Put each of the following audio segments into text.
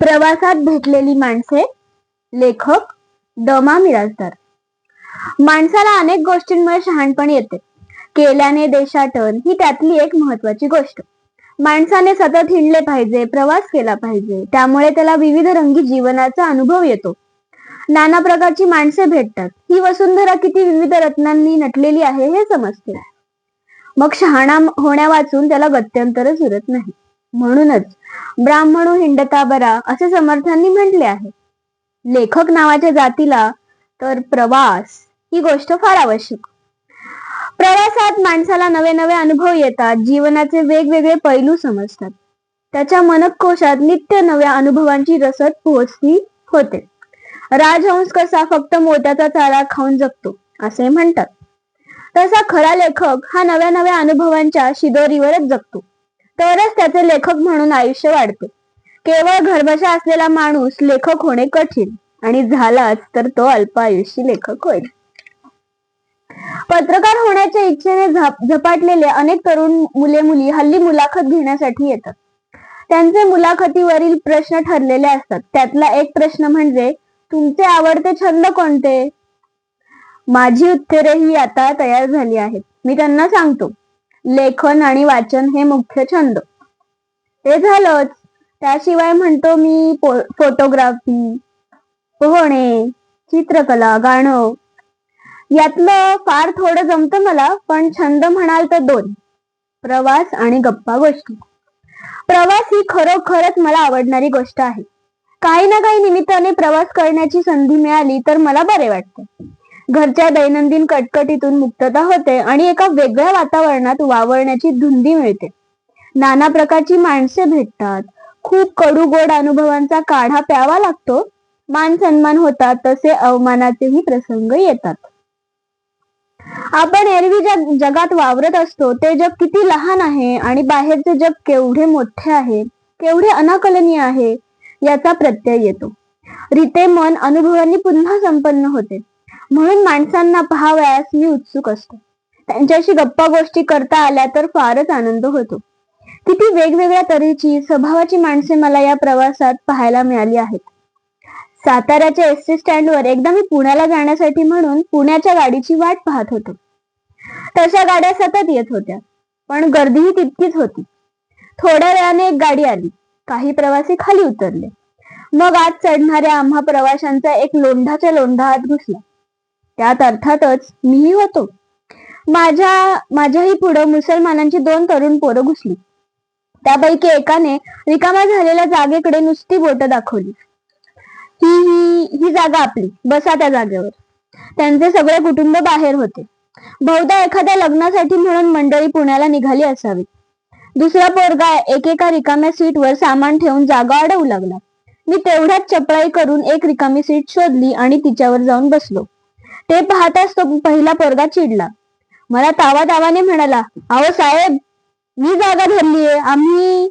प्रवासात भेटलेली माणसे लेखक दमा मिराजदार. माणसाला अनेक गोष्टींमुळे शहाणपण येते. केल्याने देशाटन ही त्यातली एक महत्वाची गोष्ट. माणसाने सतत हिंडले पाहिजे प्रवास केला पाहिजे त्यामुळे त्याला विविध रंगी जीवनाचा अनुभव येतो. नाना प्रकारची माणसे भेटतात. ही वसुंधरा किती विविध रत्नांनी नटलेली आहे हे समजते. मग शहाणा होण्या वाचून त्याला गत्यंतरच उरत नाही. म्हणूनच ब्राह्मणो हिंडता बरा असे समर्थांनी म्हटले आहे. लेखक नावाच्या जातीला तर प्रवास ही गोष्ट फार आवश्यक. प्रवासात माणसाला नवे नवे अनुभव येतात जीवनाचे वेगवेगळे पैलू समजतात. त्याच्या मनकोशात नित्य नव्या अनुभवांची रसद पोहोचली होते. राजहंस कसा फक्त मोत्याचा चारा खाऊन जगतो असे म्हणतात. तसा खरा लेखक हा नव्या नव्या अनुभवांच्या शिदोरीवरच जगतो. तरच त्याचे लेखक म्हणून आयुष्य वाढते. केवळ गर्भशा असलेला माणूस लेखक होणे कठीण आणि झालाच तर तो अल्पायुषी लेखक होईल. पत्रकार होण्याच्या इच्छेने झपाटलेले अनेक तरुण मुले मुली हल्ली मुलाखत घेण्यासाठी येतात. त्यांचे मुलाखतीवरील प्रश्न ठरलेले असतात. त्यातला एक प्रश्न म्हणजे तुमचे आवडते छंद कोणते? माझी उत्तरे ही आता तयार झाली आहेत. मी त्यांना सांगतो. लेखन आणि वाचन हे मुख्य छंद. ते झालंच. त्याशिवाय म्हणतो मी पो- फोटोग्राफी पोहणे चित्रकला गाणं. यातलं फार थोडं जमतं मला पण छंद म्हणाल तर दोन. प्रवास आणि गप्पा गोष्टी. प्रवास ही खरोखरच मला आवडणारी गोष्ट आहे. काही ना काही निमित्ताने प्रवास करण्याची संधी मिळाली तर मला बरे वाटते. घरच्या दैनंदिन कटकटीतून मुक्तता होते आणि एका वेगळ्या वातावरणात वावरण्याची धुंदी मिळते. नाना प्रकारची माणसे भेटतात. खूप कडू गोड अनुभवांचा काढा प्यावा लागतो. मान सन्मान होतात तसे अवमानाचेही प्रसंग येतात. आपण एरवी ज्या जगात वावरत असतो ते जग किती लहान आहे आणि बाहेरचे जग केवढे मोठे आहे केवढे अनाकलनीय आहे याचा प्रत्यय येतो. रिते मन अनुभवांनी पुन्हा संपन्न होते. म्हणून माणसांना पहावयास मी उत्सुक असतो. त्यांच्याशी गप्पा गोष्टी करता आल्या तर फारच आनंद होतो. किती वेगवेगळ्या तऱ्हेची स्वभावाची माणसे मला या प्रवासात पाहायला मिळाली आहेत. साताऱ्याच्या एस टी स्टँडवर एकदा मी पुण्याला जाण्यासाठी म्हणून पुण्याच्या गाडीची वाट पाहत होतो. तशा गाड्या सतत येत होत्या पण गर्दीही तितकीच होती. थोड्या वेळाने एक गाडी आली. काही प्रवासी खाली उतरले. मग आत चढणाऱ्या आम्हा प्रवाशांचा एक लोंढाच्या लोंढा आत घुसला. त्यात अर्थातच मीही होतो. माझ्या माझ्याही पुढं मुसलमानांची दोन तरुण पोरं घुसली. त्यापैकी एकाने रिकामा झालेल्या जागेकडे नुसती बोट दाखवली. ही ही ही जागा आपली बसा त्या जागेवर. त्यांचे सगळे कुटुंब बाहेर होते. बहुधा एखाद्या लग्नासाठी म्हणून मंडळी पुण्याला निघाली असावी. दुसरा पोरगा एकेका रिकाम्या सीटवर सामान ठेवून जागा अडवू लागला. मी तेवढ्याच चपळाई करून एक रिकामी सीट शोधली आणि तिच्यावर जाऊन बसलो. ते पाहताच तो पहिला पोरगा चिडला. मला तावा तावाने म्हणाला अहो साहेब मी जागा धरलीये आम्ही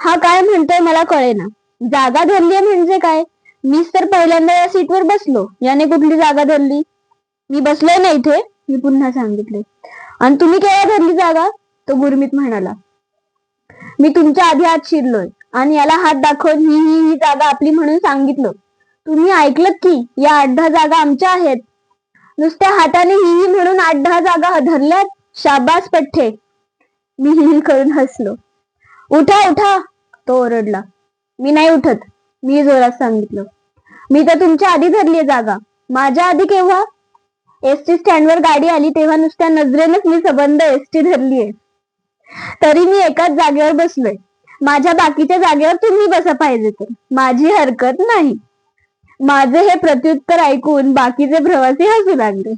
हा काय म्हणतोय मला कळेना. जागा धरलीये म्हणजे काय? मीच तर पहिल्यांदा या सीटवर बसलो. याने कुठली जागा धरली? मी बसलोय ना इथे? मी पुन्हा सांगितले. आणि तुम्ही केव्हा धरली जागा? तो गुरमीत म्हणाला. मी तुमच्या आधी आत शिरलोय आणि याला हात दाखवून ही ही ही जागा आपली म्हणून सांगितलं. तुम्ही ऐकलं की या आठ दहा जागा आमच्या आहेत. नुसत्या हाताने ही ही म्हणून आठ दहा जागा धरल्यात? शाबास पठ्ठे. मी ही ही करून हसलो. उठा उठा. तो ओरडला. मी नाही उठत. मी जोरात सांगितलं. मी तर तुमच्या आधी धरली जागा. माझ्या आधी केव्हा? एस टी स्टँडवर गाडी आली तेव्हा नुसत्या नजरेनच मी सबंध एस टी धरलीये. तरी मी एकाच जागेवर बसलोय. माझ्या बाकीच्या जागेवर तुम्ही बसा पाहिजे तर. माझी हरकत नाही. माझे हे प्रत्युत्तर ऐकून बाकीचे प्रवासी हसू लागले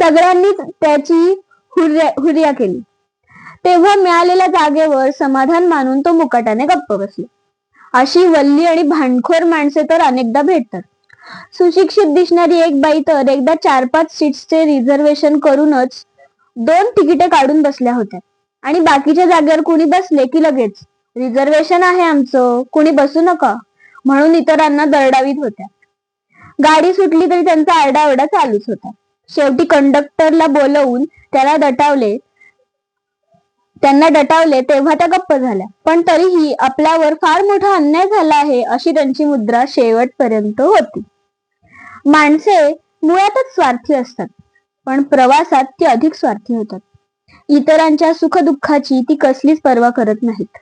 सगळ्यांनीच त्याची हुर्या हुर्या केली. तेव्हा मिळालेल्या जागेवर समाधान मानून तो मुकाटाने गप्प बसला. अशी वल्ली आणि भांडखोर माणसे तर अनेकदा भेटतात. सुशिक्षित दिसणारी एक बाई तर एकदा चार पाच सीट्सचे रिझर्वेशन करूनच दोन तिकिटे काढून बसल्या होत्या. आणि बाकीच्या जागेवर कुणी बसले की लगेच रिझर्वेशन आहे आमचं कुणी बसू नका. म्हणून इतरांना दरडावीत होत्या. गाडी सुटली तरी त्यांचा आरडाओरडा चालूच होता. शेवटी कंडक्टरला बोलवून त्याला दटावले त्यांना डटावले तेव्हा त्या गप्प झाल्या. पण तरीही आपल्यावर फार मोठा अन्याय झाला आहे अशी त्यांची मुद्रा शेवटपर्यंत होती. माणसे मुळातच स्वार्थी असतात पण प्रवासात ती अधिक स्वार्थी होतात. इतरांच्या सुखदुःखाची ती कसलीच पर्वा करत नाहीत.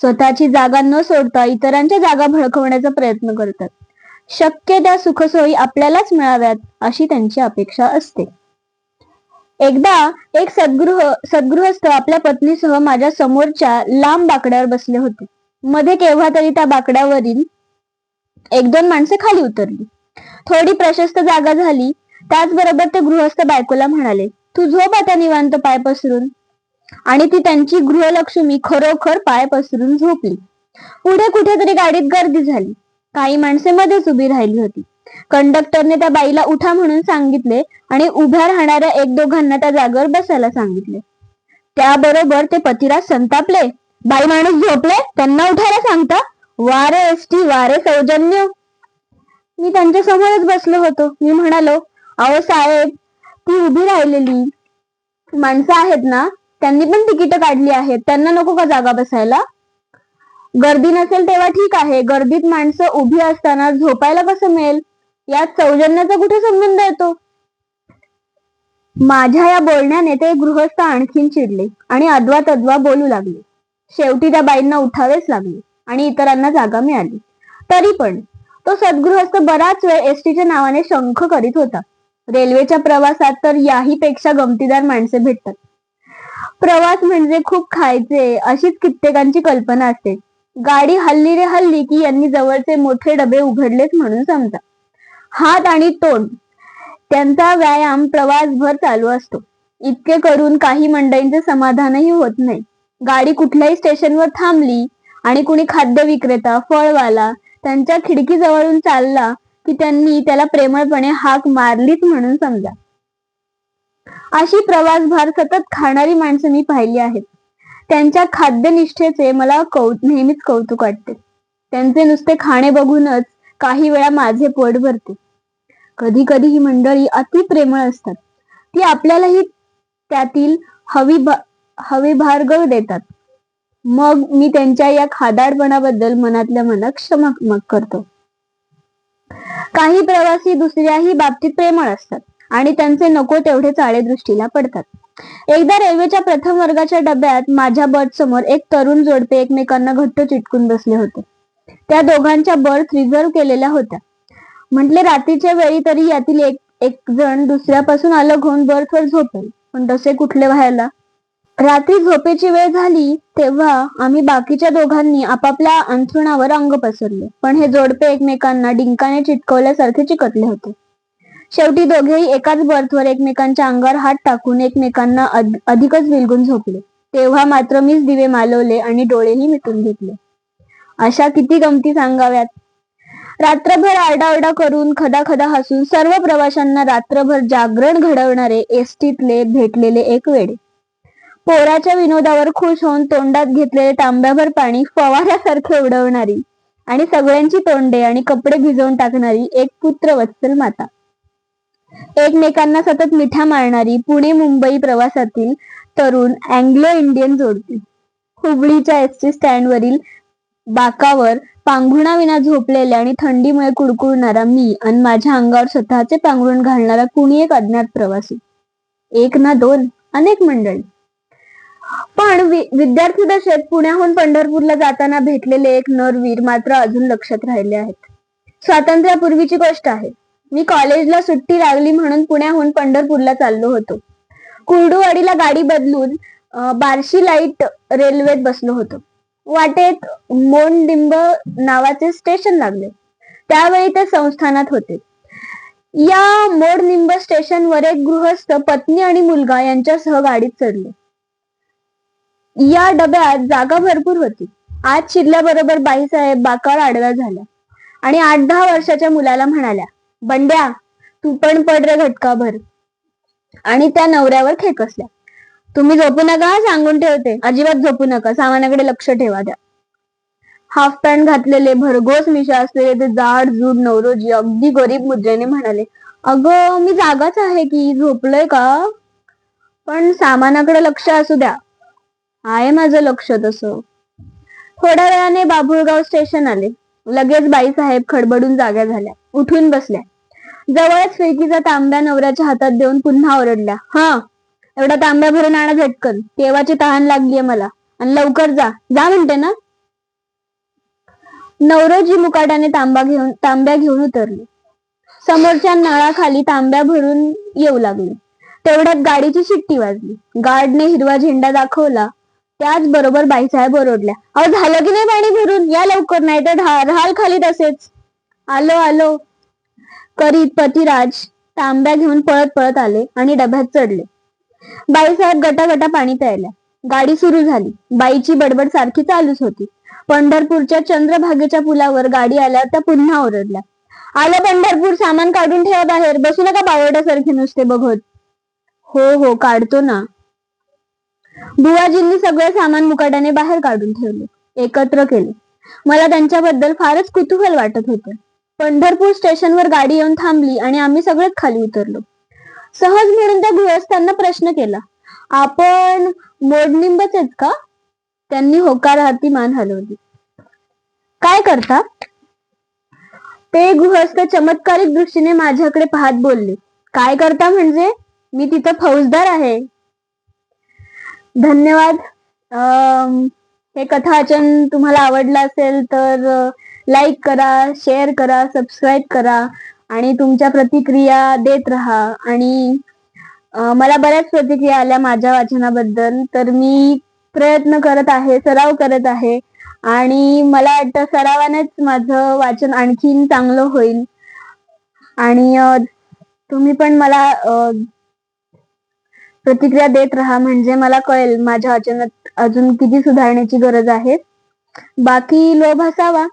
स्वतःची जागा न सोडता इतरांच्या जागा भडकवण्याचा प्रयत्न करतात. शक्य त्या सुखसोयी आपल्यालाच मिळाव्यात अशी त्यांची अपेक्षा असते. एकदा एक सद्गृह सद्गृहस्थ आपल्या पत्नीसह माझ्या समोरच्या लांब बाकड्यावर बसले होते. मध्ये केव्हा तरी त्या बाकड्यावरील एक दोन माणसे खाली उतरली. थोडी प्रशस्त जागा झाली. त्याचबरोबर ते गृहस्थ बायकोला म्हणाले तू झोप आता निवांत पाय पसरून. आणि ती त्यांची गृहलक्ष्मी खरोखर पाय पसरून झोपली. पुढे कुठेतरी गाडीत गर्दी झाली. काही माणसे मध्येच उभी राहिली होती. कंडक्टरने त्या बाईला उठा म्हणून सांगितले आणि उभ्या राहणाऱ्या एक दोघांना त्या जागेवर बसायला सांगितले. त्याबरोबर ते पतिराज संतापले. बाई माणूस झोपले? त्यांना उठायला सांगता? वारे एसटी वारे सौजन्य. मी त्यांच्या समोरच बसलो होतो. मी म्हणालो अहो साहेब ती उभी राहिलेली माणसं आहेत ना त्यांनी पण तिकीट काढली आहेत. त्यांना नको का जागा बसायला? गर्दी नसेल तेव्हा ठीक आहे. गर्दीत माणसं उभी असताना झोपायला कसं मिळेल? यात सौजन्याचा कुठे संबंध येतो? माझ्या या बोलण्याने ते गृहस्थ आणखीन चिडले आणि अद्वा तद्वा बोलू लागले. शेवटी त्या बाईंना उठावेच लागले आणि इतरांना जागा मिळाली. तरी पण तो सद्गृहस्थ बराच वेळ एसटीच्या नावाने शंख करीत होता. रेल्वेच्या प्रवासात तर याही पेक्षा गमतीदार माणसे भेटतात. प्रवास म्हणजे खूप खायचे अशीच कित्येकांची कल्पना असते. गाडी हल्ली रे हल्ली की यांनी जवळचे मोठे डबे उघडलेच म्हणून समजा. हात आणि तोंड त्यांचा व्यायाम प्रवासभर चालू असतो. इतके करून काही मंडळींचे समाधानही होत नाही. गाडी कुठल्याही स्टेशनवर थांबली आणि कुणी खाद्य विक्रेता फळवाला त्यांच्या खिडकी जवळून चालला की त्यांनी त्याला प्रेमळपणे हाक मारलीच म्हणून समजा. अशी प्रवासभार सतत खाणारी माणसं मी पाहिली आहेत. त्यांच्या खाद्यनिष्ठेचे मला कौ नेहमीच कौतुक वाटते. त्यांचे नुसते खाणे बघूनच काही वेळा माझे पोट भरते. कधी कधी ही मंडळी अति प्रेमळ असतात. ती आपल्यालाही त्यातील हवी हवी भारगव देतात. मग मी त्यांच्या या खादाडपणाबद्दल मनातल्या मनात क्षमा करतो. काही प्रवासी दुसऱ्याही बाबतीत प्रेमळ असतात. आणि त्यांचे नको तेवढे चाळे दृष्टीला पडतात. एकदा रेल्वेच्या प्रथम वर्गाच्या डब्यात माझ्या बर्थ समोर एक तरुण जोडपे एकमेकांना घट्ट चिटकून बसले होते. त्या दोघांच्या बर्थ रिझर्व केलेल्या होत्या. म्हटले रात्रीच्या वेळी तरी यातील एक एक जण दुसऱ्यापासून अलग होऊन बर्थवर झोपेल. पण तसे कुठले व्हायला? रात्री झोपेची वेळ झाली तेव्हा आम्ही बाकीच्या दोघांनी आपापल्या अंथरुणावर अंग पसरले. पण हे जोडपे एकमेकांना डिंकाने चिटकवल्यासारखे चिकटले होते. शेवटी दोघेही एकाच बर्थवर एकमेकांच्या अंगावर हात टाकून एकमेकांना अधिकच विलगून झोपले. तेव्हा मात्र मीच दिवे मालवले आणि डोळेही मिटून घेतले. अशा किती गमती सांगाव्यात. रात्रभर आरडाओरडा करून खदा खदा हसून सर्व प्रवाशांना रात्रभर जागरण घडवणारे एसटीतले भेटलेले एक वेळे पोराच्या विनोदावर खुश होऊन तोंडात घेतलेले तांब्याभर पाणी फवाऱ्यासारखे उडवणारी आणि सगळ्यांची तोंडे आणि कपडे भिजवून टाकणारी एक पुत्र वत्सल माता. एकमेकांना सतत मिठा मारणारी पुणे मुंबई प्रवासातील तरुण अँग्लो इंडियन जोडती हुबळीच्या एस टी स्टँडवरील बाकावर पांघरुणाविना झोपलेल्या आणि थंडीमुळे कुडकुडणारा मी आणि माझ्या अंगावर स्वतःचे पांघरुण घालणारा कुणी एक अज्ञात प्रवासी? एक ना दोन अनेक मंडळी. पण विद्यार्थी दशेत पुण्याहून पंढरपूरला जाताना भेटलेले एक नरवीर मात्र अजून लक्षात राहिले आहेत. स्वातंत्र्यापूर्वीची गोष्ट आहे. मी कॉलेजला सुट्टी लागली म्हणून पुण्याहून पंढरपूरला चाललो होतो. कुर्डुवाडीला गाडी बदलून बार्शी लाइट रेल्वेत बसलो होतो. वाटेत मोनडिंब नावाचे स्टेशन लागले. त्यावेळी ते संस्थानात होते. या मोडनिंब स्टेशनवर एक गृहस्थ पत्नी आणि मुलगा यांच्यासह गाडीत चढले. या डब्यात जागा भरपूर होती. आज शिरल्याबरोबर बाईसाहेब बाकाळ आडव्या झाल्या आणि आठ दहा वर्षाच्या मुलाला म्हणाल्या बंड्या तू पण पड रे घटका भर आणि त्या नवऱ्यावर खेकसल्या तुम्ही झोपू नका सांगून ठेवते. अजिबात झोपू नका सामानाकडे लक्ष ठेवा द्या हाफ पॅन्ट घातलेले भरघोस मिशा असलेले ते जाड जूड नवरोजी अगदी गरीब मुद्रेने म्हणाले अगं मी जागाच आहे की झोपलोय का? पण सामानाकडे लक्ष असू द्या. आहे माझं लक्ष तसं. थोड्या वेळाने बाभुळगाव स्टेशन आले. लगेच बाईसाहेब खडबडून जाग्या झाल्या. उठून बसल्या. जवळच फिरकीचा तांब्या नवऱ्याच्या हातात देऊन पुन्हा ओरडल्या. हा एवढा तांब्या भरून आणा झटकन. तेव्हाची तहान लागलीये मला. आणि लवकर जा. जा म्हणते ना. नवरोजी मुकाट्याने तांबा घेऊन तांब्या घेऊन उतरले. समोरच्या नळाखाली तांब्या भरून येऊ लागले. तेवढ्यात गाडीची शिट्टी वाजली. गार्डने हिरवा झेंडा दाखवला. त्याच बरोबर बाईसाहेब ओरडल्या. अहो झालं की नाही पाणी भरून? या लवकर नाही तर राहाल खाली तसेच आलो आलो. करीत पतिराज तांब्या घेऊन पळत पळत आले आणि डब्यात चढले. बाईसाहेब गटागटा पाणी प्यायल्या गाडी सुरू झाली. बाईची बडबड सारखी चालूच होती. पंढरपूरच्या चंद्रभागेच्या पुलावर गाडी आल्यावर त्या पुन्हा ओरडल्या आलं पंढरपूर सामान काढून ठेवा बाहेर. बसू नका बावड्यासारखे नुसते बघत. हो हो काढतो ना. बुवाजींनी सगळे सामान मुकाट्याने बाहेर काढून ठेवले. एकत्र केले. मला त्यांच्याबद्दल फारच कुतूहल वाटत होते. पंढरपूर स्टेशनवर गाडी येऊन थांबली आणि आम्ही सगळेच खाली उतरलो. सहज म्हणून त्या गृहस्थांना प्रश्न केला आपण मोडनिंबच आहेत का? त्यांनी होकारार्थी मान हलवली. काय करता ते गृहस्थ चमत्कारिक दृष्टीने माझ्याकडे पाहत बोलले काय करता म्हणजे? मी तिथं फौजदार आहे. धन्यवाद. अं, हे कथाचन तुम्हाला आवडलं असेल तर लाईक करा शेअर करा सबस्क्राईब करा आणि तुमच्या प्रतिक्रिया देत राहा. आणि मला बऱ्याच प्रतिक्रिया आल्या माझ्या वाचनाबद्दल. तर मी प्रयत्न करत आहे सराव करत आहे. आणि मला वाटतं सरावानेच माझं वाचन आणखीन चांगलं होईल. आणि तुम्ही पण मला प्रतिक्रिया देत राहा. म्हणजे मला कळेल माझ्या वाचनात अजून किती सुधारण्याची गरज आहे. बाकी लोभ असावा.